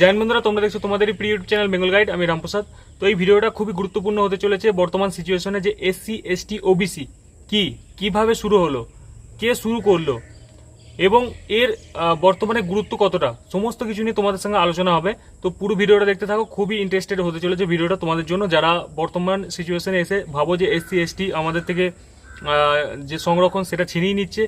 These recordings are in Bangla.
জয়েন বন্ধুরা, তোমরা দেখছ তোমাদের প্রিয় ইউটিউব চ্যানেল বেঙ্গল গাইড আমি রামপ্রসাদ। তো এই ভিডিওটা খুবই গুরুত্বপূর্ণ হতে চলেছে বর্তমান সিচুয়েশনে যে এসসি এসটি ওবিসি কি? কীভাবে শুরু হলো? কে শুরু করল? এবং এর বর্তমানে গুরুত্ব কতটা? সমস্ত কিছু নিয়ে তোমাদের সঙ্গে আলোচনা হবে। তো পুরো ভিডিওটা দেখতে থাকো, খুবই ইন্টারেস্টেড হতে চলেছে ভিডিওটা তোমাদের জন্য। যারা বর্তমান সিচুয়েশনে এসে ভাবো যে এসসি এসটি আমাদের থেকে যে সংরক্ষণ সেটা ছিনিয়ে নিচ্ছে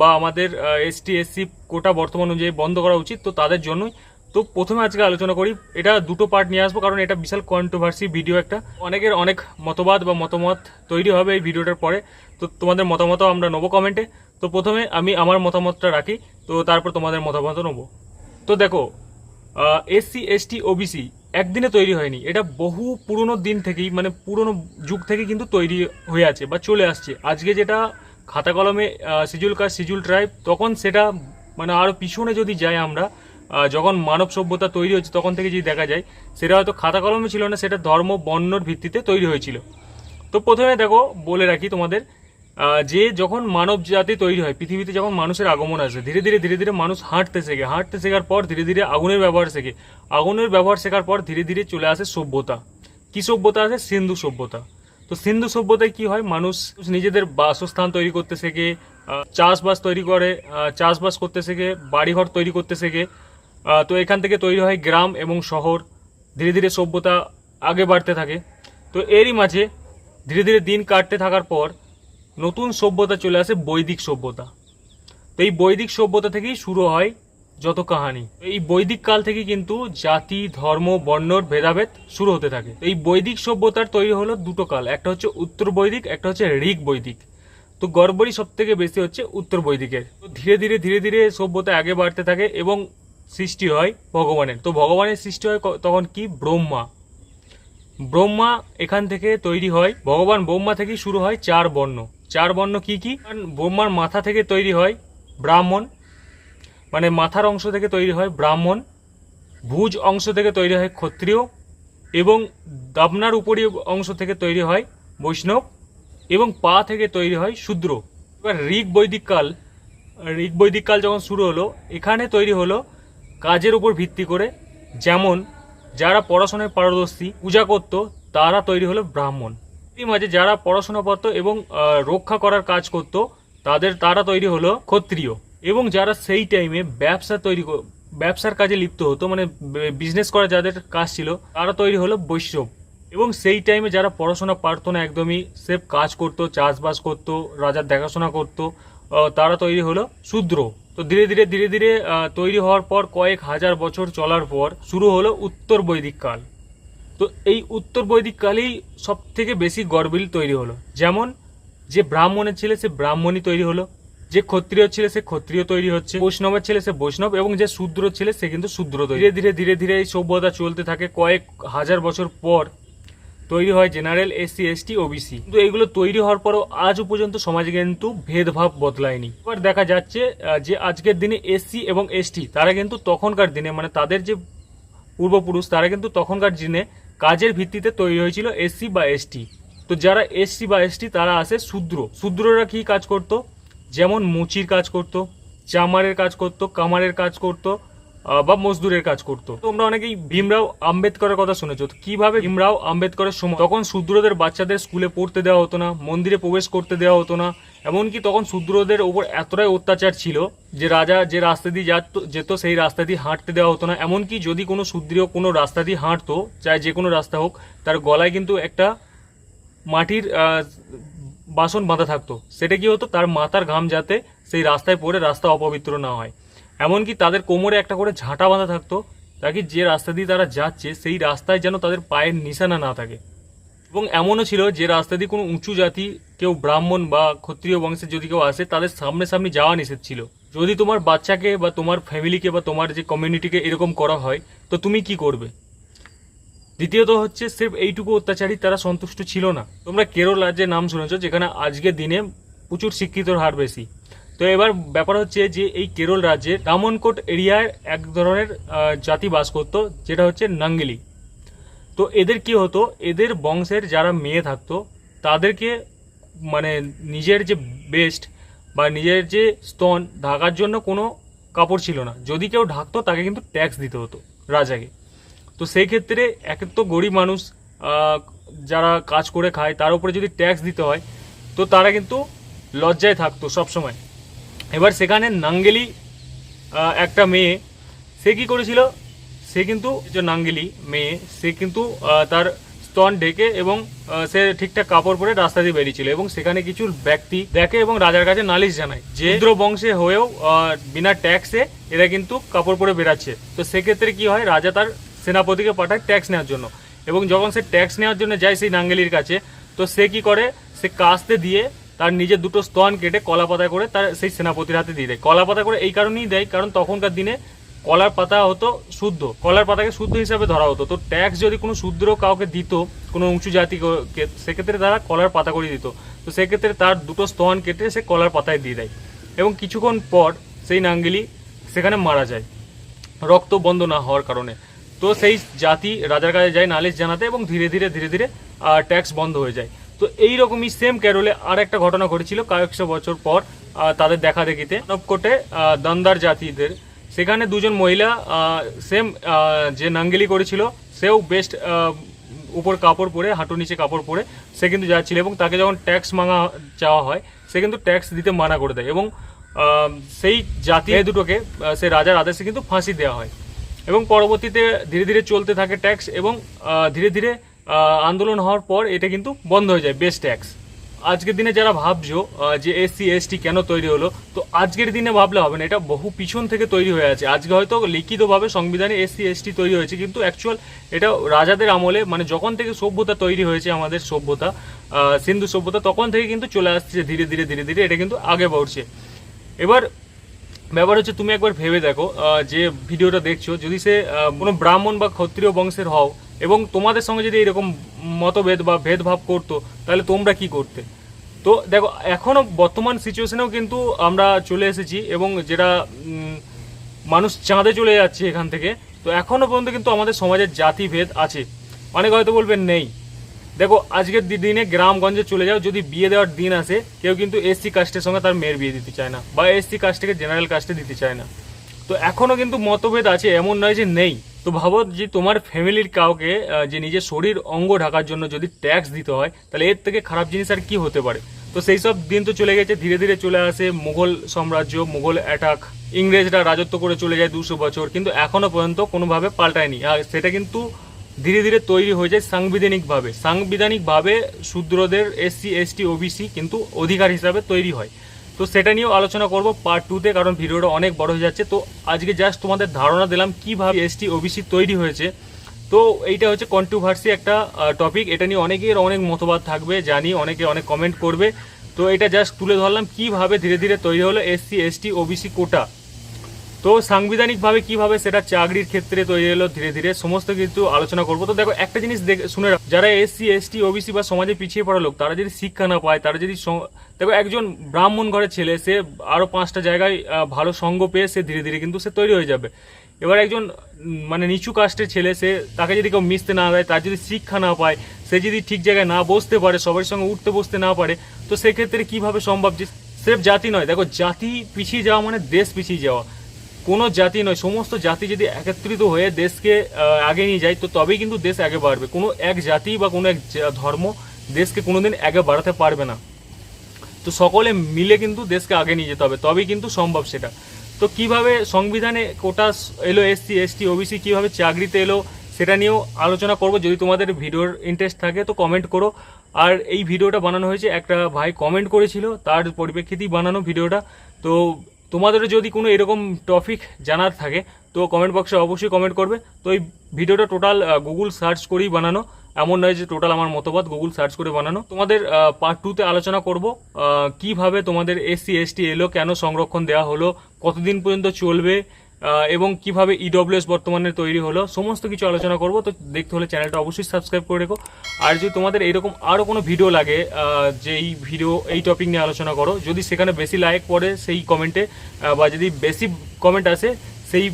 বা আমাদের এসটি এসসি কোটা বর্তমান অনুযায়ী বন্ধ করা উচিত, তো তাদের জন্যই তো প্রথমে আজকে আলোচনা করি। এটা দুটো পার্ট নিয়ে আসব, কারণ এটা বিশাল কন্ট্রোভার্সি ভিডিও একটা। অনেকের অনেক মতবাদ বা মতামত তৈরি হবে এই ভিডিওটার পরে। তো তোমাদের মতামতও আমরা নেব কমেন্টে তো প্রথমে আমি আমার মতামতটা রাখি, তো তারপর তোমাদের মতামত নেব। তো দেখো এসসি এসটি ওবিসি একদিনে তৈরি হয়নি। এটা বহু পুরনো দিন থেকেই মানে পুরনো যুগ থেকে কিন্তু তৈরি হয়ে আছে বা চলে আসছে। আজকে যেটা খাতা কলমে সিজুল কাজ, সিজুল ট্রাইব তখন সেটা মানে আরও পিছনে যদি যাই আমরা যখন মানব সভ্যতা তৈরি হয়েছে তখন থেকে যদি দেখা যায়, সেটা হয়তো খাতা কলমে ছিল না, সেটা ধর্ম, বর্ণর ভিত্তিতে তৈরি হয়েছিল। তো প্রথমে দেখো, বলে রাখি তোমাদের যে যখন মানব জাতি তৈরি হয়, পৃথিবীতে যখন মানুষের আগমন আসে, ধীরে ধীরে ধীরে ধীরে মানুষ হাঁটতে শেখে। হাঁটতে শেখার পর ধীরে ধীরে আগুনের ব্যবহার শেখে। আগুনের ব্যবহার শেখার পর ধীরে ধীরে চলে আসে সভ্যতা। কি সভ্যতা আছে সিন্ধু সভ্যতা। তো সিন্ধু সভ্যতায় কি হয়? মানুষ নিজেদের বাসস্থান তৈরি করতে শেখে চাষবাস তৈরি করে চাষবাস করতে শেখে, বাড়িঘর তৈরি করতে শেখে। তো এখান থেকে তৈরি হয় গ্রাম এবং শহর। ধীরে ধীরে সভ্যতা আগে বাড়তে থাকে। তো এরই মাঝে ধীরে ধীরে দিন কাটতে থাকার পর নতুন সভ্যতা চলে আসে বৈদিক সভ্যতা। তো এই বৈদিক সভ্যতা থেকেই শুরু হয় যত কাহানি। এই বৈদিক কাল থেকে কিন্তু জাতি, ধর্ম বর্ণর ভেদাভেদ শুরু হতে থাকে। এই বৈদিক সভ্যতার তৈরি হলো দুটো কাল। একটা হচ্ছে উত্তর বৈদিক, একটা হচ্ছে ঋগ বৈদিক। তো গড়বড়ি সব থেকে বেশি হচ্ছে উত্তর বৈদিকের। ধীরে ধীরে ধীরে ধীরে সভ্যতা আগে বাড়তে থাকে এবং সৃষ্টি হয় ভগবানের। তো ভগবানের সৃষ্টি হয় তখন কি? ব্রহ্মা। ব্রহ্মা এখান থেকে তৈরি হয়। ভগবান ব্রহ্মা থেকেই শুরু হয় চার বর্ণ। চার বর্ণ কি কি? ব্রহ্মার মাথা থেকে তৈরি হয় ব্রাহ্মণ। মানে মাথার অংশ থেকে তৈরি হয় ব্রাহ্মণ। ভুজ অংশ থেকে তৈরি হয় ক্ষত্রিয়। এবং দাবনার উপরি অংশ থেকে তৈরি হয় বৈষ্ণব। এবং পা থেকে তৈরি হয় শূদ্র। এবার ঋগ বৈদিক কাল ঋগ বৈদিক কাল যখন শুরু হলো, এখানে তৈরি হলো কাজের উপর ভিত্তি করে, যেমন যারা পড়াশোনায় পারদর্শী, পূজা করত, তারা তৈরি হলো ব্রাহ্মণ। এই মাঝে যারা পড়াশোনা করতো এবং রক্ষা করার কাজ করত, তাদের, তারা তৈরি হলো ক্ষত্রিয়। এবং যারা সেই টাইমে ব্যবসা তৈরি ব্যবসার কাজে লিপ্ত হতো মানে বিজনেস করা যাদের কাজ ছিল, তারা তৈরি হলো বৈষ্ণব। এবং সেই টাইমে যারা পড়াশোনা পারতো না একদমই, সেফ কাজ করতো, চাষবাস করতো, রাজার দেখাশোনা করতো তারা তৈরি হলো শূদ্র। তো ধীরে ধীরে ধীরে ধীরে তৈরি হওয়ার পর কয়েক হাজার বছর চলার পর শুরু হলো উত্তর বৈদিক কাল। তো এই উত্তর বৈদিক কালেই সব থেকে বেশি গরবিল তৈরি হলো। যেমন যে ব্রাহ্মণের ছেলে সে ব্রাহ্মণই তৈরি হলো, যে ক্ষত্রিয় ছেলে সে ক্ষত্রিয় তৈরি হচ্ছে, বৈষ্ণবের ছেলে সে বৈষ্ণব এবং যে শূদ্র ছেলে সে কিন্তু শূদ্র ধীরে ধীরে ধীরে ধীরে এই সভ্যতা চলতে থাকে কয়েক হাজার বছর পর তৈরি হয় জেনারেল, এসসি, এসটি, ওবিসি। কিন্তু এগুলো তৈরি হওয়ার পরও আজও পর্যন্ত সমাজে কিন্তু ভেদভাব বদলায়নি। এবার দেখা যাচ্ছে যে আজকের দিনে এসসি এবং এসটি, তারা কিন্তু তখনকার দিনে মানে তাদের যে পূর্বপুরুষ, তারা কিন্তু তখনকার দিনে কাজের ভিত্তিতে তৈরি হয়েছিল এসসি বা এসটি। তো যারা এসসি বা এসটি, তারা আসে শূদ্র। শূদ্ররা কি কাজ করত? যেমন মুচির কাজ করত, চামারের কাজ করত, কামারের কাজ করত বা মজদুরের কাজ করত। তোমরা অনেকেই ভীমরাও আম্বেদকরের কথা শুনেছো। কীভাবে ভীমরাও আম্বেদকরের সময় তখন শূদ্রদের বাচ্চাদের স্কুলে পড়তে দেওয়া হতো না, মন্দিরে প্রবেশ করতে দেওয়া হতো না, এমনকি তখন শূদ্রদের ওপর এতটাই অত্যাচার ছিল যে রাজা যে রাস্তা দিয়ে যাত যেত, সেই রাস্তা দিয়ে হাঁটতে দেওয়া হতো না। এমনকি যদি কোনো শূদ্রীয় কোনো রাস্তা দিয়ে হাঁটতো, চাই যে কোনো রাস্তা হোক, তার গলায় কিন্তু একটা মাটির বাসন বাঁধা থাকতো। সেটা কি হতো? তার মাথার ঘাম যাতে সেই রাস্তায় পড়ে রাস্তা অপবিত্র না হয়। এমনকি তাদের কোমরে একটা করে ঝাঁটা বাঁধা থাকতো, তাকে যে রাস্তা দিয়ে তারা যাচ্ছে, সেই রাস্তায় যেন তাদের পায়ের নিশানা না থাকে। এবং এমনও ছিল যে রাস্তা দিয়ে কোনো উঁচু জাতি, কেউ ব্রাহ্মণ বা ক্ষত্রিয় বংশের যদি কেউ আসে, তাদের সামনে সামনে যাওয়া নিষেধ ছিল। যদি তোমার বাচ্চাকে বা তোমার ফ্যামিলিকে বা তোমার যে কমিউনিটিকে এরকম করা হয়, তো তুমি কি করবে? দ্বিতীয়ত হচ্ছে, সির্ফ এইটুকু অত্যাচারী তারা সন্তুষ্ট ছিল না। তোমরা কেরল রাজ্যের নাম শুনেছো, যেখানে আজকের দিনে প্রচুর শিক্ষিতর হার বেশি। তো এবার ব্যাপার হচ্ছে যে এই কেরল রাজ্যের দামনকোট এরিয়ায় এক ধরনের জাতি বাস করতো, যেটা হচ্ছে নাঙ্গেলি। তো এদের কি হতো, এদের বংশের যারা মেয়ে থাকতো, তাদেরকে মানে নিজের যে বেস্ট বা নিজের যে স্তন ঢাকার জন্য কোনো কাপড় ছিল না। যদি কেউ ঢাকতো, তাকে কিন্তু ট্যাক্স দিতে হতো রাজাকে। তো সেই ক্ষেত্রে এক তো গরিব মানুষ যারা কাজ করে খায়, তার উপরে যদি ট্যাক্স দিতে হয়, তো তারা কিন্তু লজ্জায় থাকতো সবসময়। এবার সেখানে নাঙ্গেলি একটা মেয়ে সে কি করেছিল? সে কিন্তু যে নাঙ্গেলি মেয়ে সে কিন্তু তার স্তন ঢেকে এবং সে ঠিকঠাক কাপড় পরে রাস্তা দিয়ে বেরিয়েছিল এবং সেখানে কিছু ব্যক্তি দেখে এবং রাজার কাছে নালিশ জানায় যে রুদ্র বংশে হয়েও বিনা ট্যাক্সে এরা কিন্তু কাপড় পরে বেরাচ্ছে তো সেক্ষেত্রে কি হয় রাজা তার সেনাপতিকে পাঠায় ট্যাক্স নেওয়ার জন্য এবং যখন সে ট্যাক্স নেওয়ার জন্য যায় সেই নাঙ্গেলির কাছে তো সে কি করে? সে কাস্তে দিয়ে তার নিজের দুটো স্তন কেটে কলা পাতা করে তার সেই সেনাপতির হাতে দিয়ে দেয়। কলা পাতা করে এই কারণেই দেয়, কারণ তখনকার দিনে কলার পাতা হতো শুদ্ধ। কলার পাতাকে শুদ্ধ হিসাবে ধরা হতো। তো ট্যাক্স যদি কোনো শুদ্র কাউকে দিত, কোনো উঁচু জাতিকে, সেক্ষেত্রে তারা কলার পাতা করে দিত। তো সেক্ষেত্রে তার দুটো স্তন কেটে সে কলার পাতায় দিয়ে দেয়। এবং কিছুক্ষণ পর সেই নাঙ্গেলি সেখানে মারা যায়। রক্ত বন্ধ না হওয়ার কারণে। তো সেই জাতি রাজার কাছে যায় নালিশ জানাতে এবং ধীরে ধীরে ধীরে ধীরে ট্যাক্স বন্ধ হয়ে যায়। তো এই রকমই সেম ক্যারোলে আর একটা ঘটনা ঘটেছিল কয়েকশো বছর পর তাদের দেখা দেখিতে নবকোটে আহ, দমদার জাতিদের। সেখানে দুজন মহিলা সেম যে নাঙ্গেলি করেছিল সেও বেস্ট উপর কাপড় পরে হাঁটু নিচে কাপড় পরে সে কিন্তু যাচ্ছিল এবং তাকে যখন ট্যাক্স মাঙা চাওয়া হয় সে কিন্তু ট্যাক্স দিতে মানা করে দেয় এবং সেই জাতি দুটোকে সে রাজার আদেশে কিন্তু ফাঁসি দেওয়া হয়। এবং পরবর্তীতে ধীরে ধীরে চলতে থাকে ট্যাক্স এবং ধীরে ধীরে আন্দোলন হওয়ার পর এটা কিন্তু বন্ধ হয়ে যায় বেস্ট ট্যাক্স আজকের দিনে যারা ভাবছ যে এসসি এসটি কেন তৈরি হলো, তো আজকের দিনে ভাবলে হবে না, এটা বহু পিছন থেকে তৈরি হয়ে আছে। আজকে হয়তো লিখিতভাবে সংবিধানে এসসি এসটি তৈরি হয়েছে, কিন্তু অ্যাকচুয়াল এটা রাজাদের আমলে মানে যখন থেকে সভ্যতা তৈরি হয়েছে আমাদের সভ্যতা সিন্ধু সভ্যতা, তখন থেকে কিন্তু চলে আসছে ধীরে ধীরে ধীরে ধীরে, এটা কিন্তু আগে বাড়ছে। এবার ব্যাপার হচ্ছে, তুমি একবার ভেবে দেখো যে ভিডিওটা দেখছ, যদি সে কোনো ব্রাহ্মণ বা ক্ষত্রিয় বংশের হও এবং তোমাদের সঙ্গে যদি এরকম মতভেদ বা ভেদভাব করতো, তাহলে তোমরা কি করতে? তো দেখো এখনও বর্তমান সিচুয়েশনেও কিন্তু আমরা চলে এসেছি এবং যেটা মানুষ চাঁদে চলে যাচ্ছে এখান থেকে, তো এখনও পর্যন্ত কিন্তু আমাদের সমাজের জাতিভেদ আছে। অনেক হয়তো বলবেন নেই। দেখো, আজকের দিনে গ্রামগঞ্জে চলে যাও, যদি বিয়ে দেওয়ার দিন আসে, কেউ কিন্তু এসসি কাস্টের সঙ্গে তার মেয়ের বিয়ে দিতে চায় না, বা এসসি কাস্টকে জেনারেল কাস্টে দিতে চায় না। তো এখনও কিন্তু মতভেদ আছে, এমন নয় যে নেই। তো ভাবো যে তোমার ফ্যামিলির কাউকে যে নিজের শরীর অঙ্গ ঢাকার জন্য যদি ট্যাক্স দিতে হয়, তাহলে এর থেকে খারাপ জিনিস আর কি হতে পারে? তো সেই সব দিন তো চলে গেছে, ধীরে ধীরে চলে আসে মুঘল সাম্রাজ্য, মুঘল অ্যাটাক ইংরেজরা রাজত্ব করে চলে যায় দুশো বছর, কিন্তু এখনও পর্যন্ত কোনোভাবে পাল্টায়নি। আর সেটা কিন্তু ধীরে ধীরে তৈরি হয়ে যায় সাংবিধানিকভাবে। সাংবিধানিকভাবে শূদ্রদের এসসি এসটি ওবিসি কিন্তু অধিকার হিসাবে তৈরি হয়। তো সেটা নিয়েও আলোচনা করব পার্ট টুতে কারণ ভিডিওটা অনেক বড় হয়ে যাচ্ছে। তো আজকে জাস্ট তোমাদের ধারণা দিলাম কীভাবে এসটি ওবিসি তৈরি হয়েছে। তো এইটা হচ্ছে কন্ট্রোভার্সি একটা টপিক এটা নিয়ে অনেকের অনেক মতবাদ থাকবে, জানি অনেকে অনেক কমেন্ট করবে। তো এটা জাস্ট তুলে ধরলাম কীভাবে ধীরে ধীরে তৈরি হলো এসসি এসটি ওবিসি কোটা। তো সাংবিধানিকভাবে কীভাবে সেটা চাকরির ক্ষেত্রে তৈরি হলো ধীরে ধীরে, সমস্ত কিছু আলোচনা করব। তো দেখো, একটা জিনিস দেখ- শুনে রাখো, যারা এসসি, এসটি, ওবিসি বা সমাজে পিছিয়ে পড়া লোক, তারা যদি শিক্ষা না পায়, তারা যদি দেখো, একজন ব্রাহ্মণ ঘরের ছেলে, সে আরও পাঁচটা জায়গায় ভালো সঙ্গ পেয়ে সে ধীরে ধীরে কিন্তু সে তৈরি হয়ে যাবে। এবার একজন মানে নিচু কাস্টের ছেলে, সে তাকে যদি কেউ মিশতে না দেয়, তার যদি শিক্ষা না পায়, সে যদি ঠিক জায়গায় না বসতে পারে, সবার সঙ্গে উঠতে বসতে না পারে, তো সেক্ষেত্রে কীভাবে সম্ভব যে সেফ জাতি নয়। দেখো, জাতি পিছিয়ে যাওয়া মানে দেশ পিছিয়ে যাওয়া। কোনো জাতি নয়, সমস্ত জাতি যদি একত্রিত হয়ে দেশকে আগে নিয়ে যায়, তো তবেই কিন্তু দেশ আগে বাড়বে। কোনো এক জাতি বা কোনো এক ধর্ম দেশকে কোনোদিন আগে বাড়াতে পারবে না। তো সকলে মিলে কিন্তু দেশকে আগে নিয়ে যেতে হবে, তবেই কিন্তু সম্ভব সেটা। তো কীভাবে সংবিধানে কোটা এলো, এসসি, এসটি, ওবিসি, কীভাবে চাকরিতে এলো, সেটা নিয়েও আলোচনা করব। যদি তোমাদের ভিডিওর ইন্টারেস্ট থাকে, তো কমেন্ট করো। আর এই ভিডিওটা বানানো হয়েছে, একটা ভাই কমেন্ট করেছিল, তার পরিপ্রেক্ষিতেই বানানো ভিডিওটা। তো তোমাদেরও যদি কোনো এরকম টপিক জানার থাকে, তো কমেন্ট বক্সে অবশ্যই কমেন্ট করবে। তো এই ভিডিওটা টোটাল গুগল সার্চ করেই বানানো। এমন নয় যে টোটাল আমার মতবাদ গুগল সার্চ করে বানানো। তোমাদের পার্ট টুতে আলোচনা করব কীভাবে তোমাদের এসসি এসটি এলো কেন সংরক্ষণ দেওয়া হলো, কতদিন পর্যন্ত চলবে এবং কীভাবে ইডব্লিউএস বর্তমানে তৈরি হলো, সমস্ত কিছু আলোচনা করব। তো দেখতে হলে চ্যানেলটা অবশ্যই সাবস্ক্রাইব করে রেখো। আর যদি তোমাদের এইরকম আরও কোনো ভিডিও লাগে যে এই ভিডিও এই টপিক নিয়ে আলোচনা করো, যদি সেখানে বেশি লাইক পড়ে সেই কমেন্টে বা যদি বেশি কমেন্ট আসে, সেই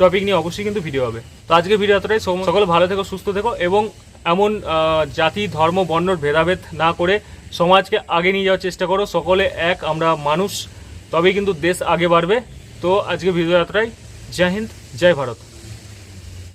টপিক নিয়ে অবশ্যই কিন্তু ভিডিও হবে। তো আজকে ভিডিও এতটাই। সকলে ভালো থেকো, সুস্থ থেকো, এবং এমন জাতি, ধর্ম বর্ণর ভেদাভেদ না করে সমাজকে আগে নিয়ে যাওয়ার চেষ্টা করো। সকলে এক, আমরা মানুষ, তবেই কিন্তু দেশ আগে বাড়বে। তো আজকে ভিডিও এতটাই। জয় হিন্দ জয় ভারত।